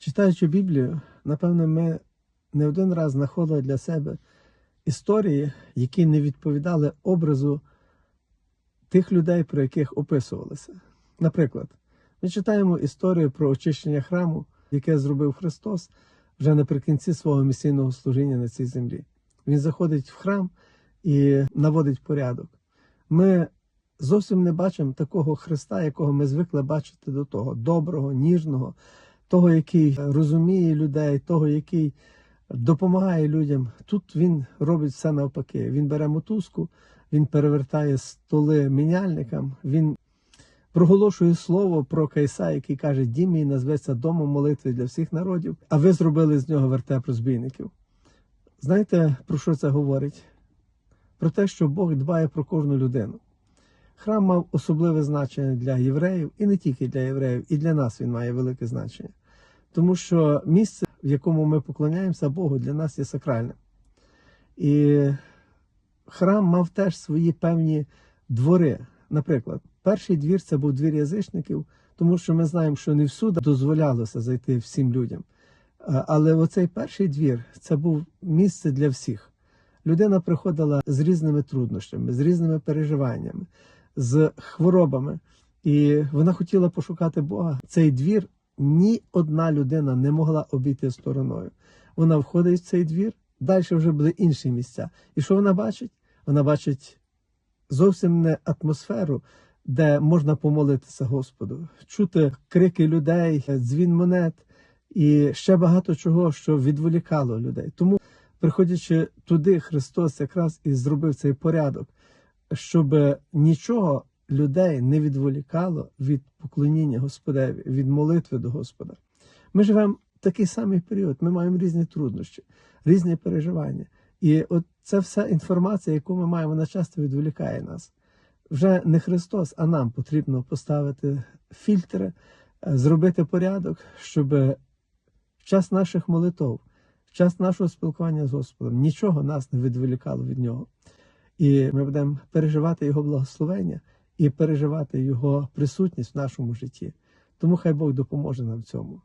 Читаючи Біблію, напевно, ми не один раз знаходили для себе історії, які не відповідали образу тих людей, про яких описувалися. Наприклад, ми читаємо історію про очищення храму, яке зробив Христос вже наприкінці свого місійного служіння на цій землі. Він заходить в храм і наводить порядок. Ми зовсім не бачимо такого Христа, якого ми звикли бачити до того доброго, ніжного, того, який розуміє людей, того, який допомагає людям. Тут він робить все навпаки. Він бере мотузку, він перевертає столи міняльникам, він проголошує слово про Кайса, який каже: Дім мій назветься домом молитви для всіх народів, а ви зробили з нього вертеп розбійників. Знаєте, про що це говорить? Про те, що Бог дбає про кожну людину. Храм мав особливе значення для євреїв, і не тільки для євреїв, і для нас він має велике значення. Тому що місце, в якому ми поклоняємося Богу, для нас є сакральним. І храм мав теж свої певні двори. Наприклад, перший двір це був двір язичників, тому що ми знаємо, що не всюди дозволялося зайти всім людям. Але оцей перший двір це був місце для всіх. Людина приходила з різними труднощами, з різними переживаннями, з хворобами, і вона хотіла пошукати Бога. Цей двір ні одна людина не могла обійти стороною. Вона входить в цей двір, далі вже були інші місця. І що вона бачить? Вона бачить зовсім не атмосферу, де можна помолитися Господу, чути крики людей, дзвін монет і ще багато чого, що відволікало людей. Тому, приходячи туди, Христос якраз і зробив цей порядок, щоб нічого людей не відволікало від поклоніння Господеві, від молитви до Господа. Ми живемо в такий самий період, ми маємо різні труднощі, різні переживання. І от ця вся інформація, яку ми маємо, вона часто відволікає нас. Вже не Христос, а нам потрібно поставити фільтри, е, зробити порядок, щоб в час наших молитов, в час нашого спілкування з Господом нічого нас не відволікало від нього. І ми будемо переживати Його благословення і переживати Його присутність в нашому житті. Тому хай Бог допоможе нам в цьому.